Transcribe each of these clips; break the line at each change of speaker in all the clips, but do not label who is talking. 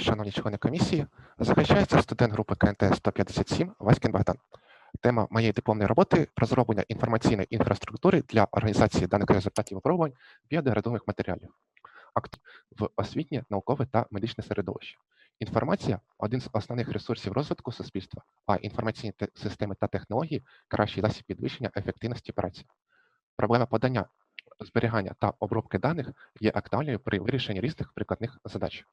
шановні члени комісії, захищається студент групи КНТ 157 Васькін Богдан. Тема моєї дипломної роботи розроблення інформаційної інфраструктури для організації даних результатів випробувань біодеградованих матеріалів. В освітнє, наукове та медичне середовище. Інформація один з основних ресурсів розвитку суспільства, а інформаційні системи та технології кращий засіб підвищення ефективності праці. Проблема подання, зберігання та обробки даних є актуальною при вирішенні різних прикладних задач.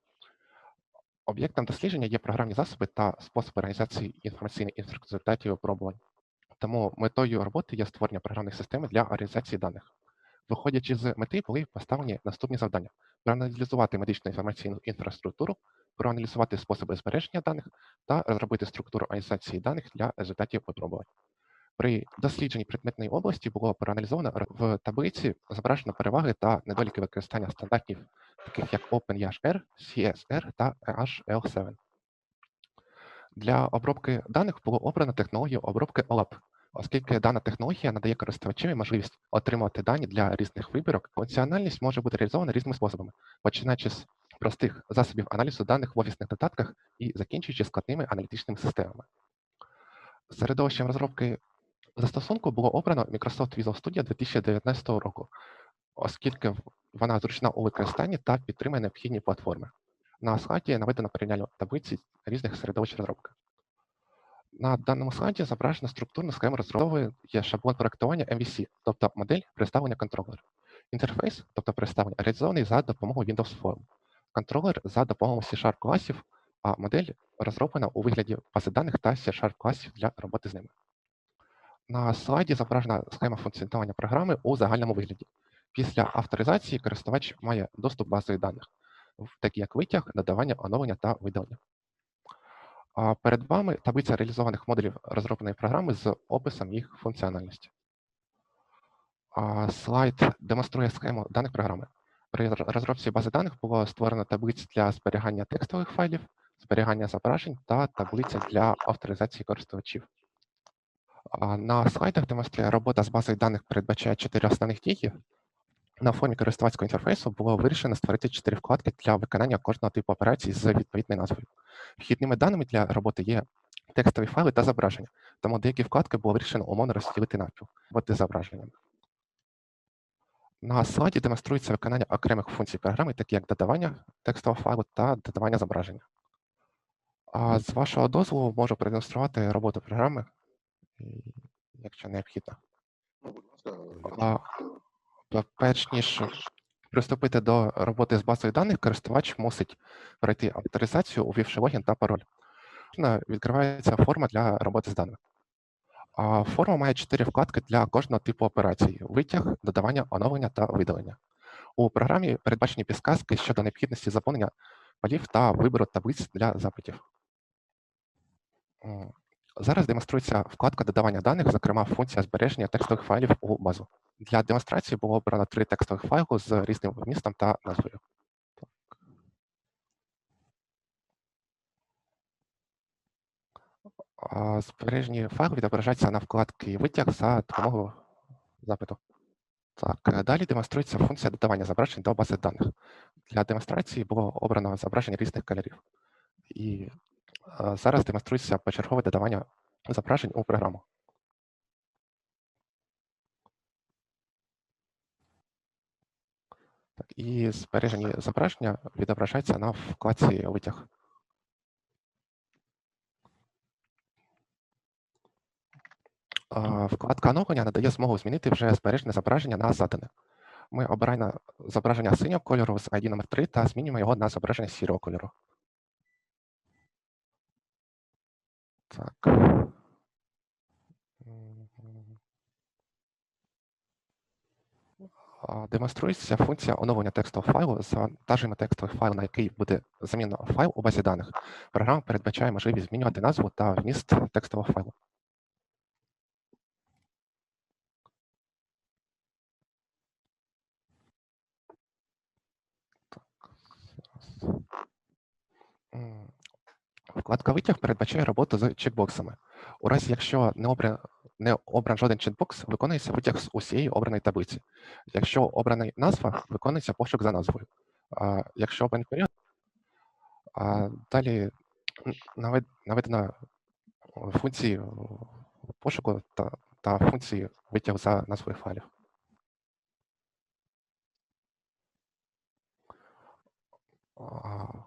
Об'єктом дослідження є програмні засоби та способи організації інформаційних результатів випробувань. Тому метою роботи є створення програмних систем для організації даних. Виходячи з мети, були поставлені наступні завдання: проаналізувати медичну інформаційну інфраструктуру, проаналізувати способи збереження даних та розробити структуру організації даних для результатів випробувань. При дослідженні предметної області було проаналізовано в таблиці зображено переваги та недоліки використання стандартів, таких як OpenEHR, CSR та HL7. Для обробки даних було обрано технологію обробки OLAP, оскільки дана технологія надає користувачеві можливість отримувати дані для різних вибірок. Функціональність може бути реалізована різними способами, починаючи з простих засобів аналізу даних в офісних додатках і закінчуючи складними аналітичними системами. Середовищем розробки застосунку було обрано Microsoft Visual Studio 2019 року, оскільки вона зручна у використанні та підтримує необхідні платформи. На слайді наведено порівняльну таблиці різних середовищ розробки. На даному слайді зображена структурна схема розробки шаблон проектування MVC, тобто модель представлення контролера. Інтерфейс, тобто представлення, реалізований за допомогою Windows Form. Контролер за допомогою C-Sharp класів, а модель розроблена у вигляді бази даних та C-Sharp класів для роботи з ними. На слайді зображена схема функціонування програми у загальному вигляді. Після авторизації користувач має доступ базою даних, такі як витяг, додавання, оновлення та видалення. Перед вами таблиця реалізованих модулів розробленої програми з описом їх функціональності. Слайд демонструє схему даних програми. При розробці бази даних було створено таблиці для зберігання текстових файлів, зберігання зображень та таблиця для авторизації користувачів. На слайдах демонструє робота з базою даних передбачає чотири основних дії. На фоні користувацького інтерфейсу було вирішено створити чотири вкладки для виконання кожного типу операцій з відповідною назвою. Вхідними даними для роботи є текстові файли та зображення, тому деякі вкладки було вирішено умовно розділити роботи з зображеннями. На слайді демонструється виконання окремих функцій програми, такі як додавання текстового файлу та додавання зображення. А з вашого дозволу можу продемонструвати роботу програми, якщо необхідно. А, Перш ніж приступити до роботи з базою даних, користувач мусить пройти авторизацію, увівши логін та пароль. Відкривається форма для роботи з даними. А форма має чотири вкладки для кожного типу операцій: витяг, додавання, оновлення та видалення. У програмі передбачені підсказки щодо необхідності заповнення полів та вибору таблиць для запитів. Зараз демонструється вкладка додавання даних, зокрема функція збереження текстових файлів у базу. Для демонстрації було обрано три текстових файли з різним вмістом та назвою. Так. Збережені файли відображаються на вкладці витяг за допомогою запиту. Так, е, далі демонструється функція додавання зображень до бази даних. Для демонстрації було обрано зображення різних кольорів. І зараз демонструється почергове додавання зображень у програму. Так, і збережені зображення відображаються на вкладці витяг. Вкладка оновлення надає змогу змінити вже збережене зображення на задане. Ми обираємо зображення синього кольору з ID номер 3 та змінюємо його на зображення сірого кольору. Так. Демонструється функція оновлення текстового файлу. Завантажуємо текстовий файл, на який буде замінено файл у базі даних. Програма передбачає можливість змінювати назву та вміст текстового файлу. Вкладка Витяг передбачає роботу з чекбоксами. У разі, якщо не обра не обран жоден чекбокс, виконується витяг з усієї обраної таблиці. Якщо обрана назва, виконується пошук за назвою. А, Якщо обраний період, а далі наведена функції пошуку та, та функції витягу за назвою файлів. А,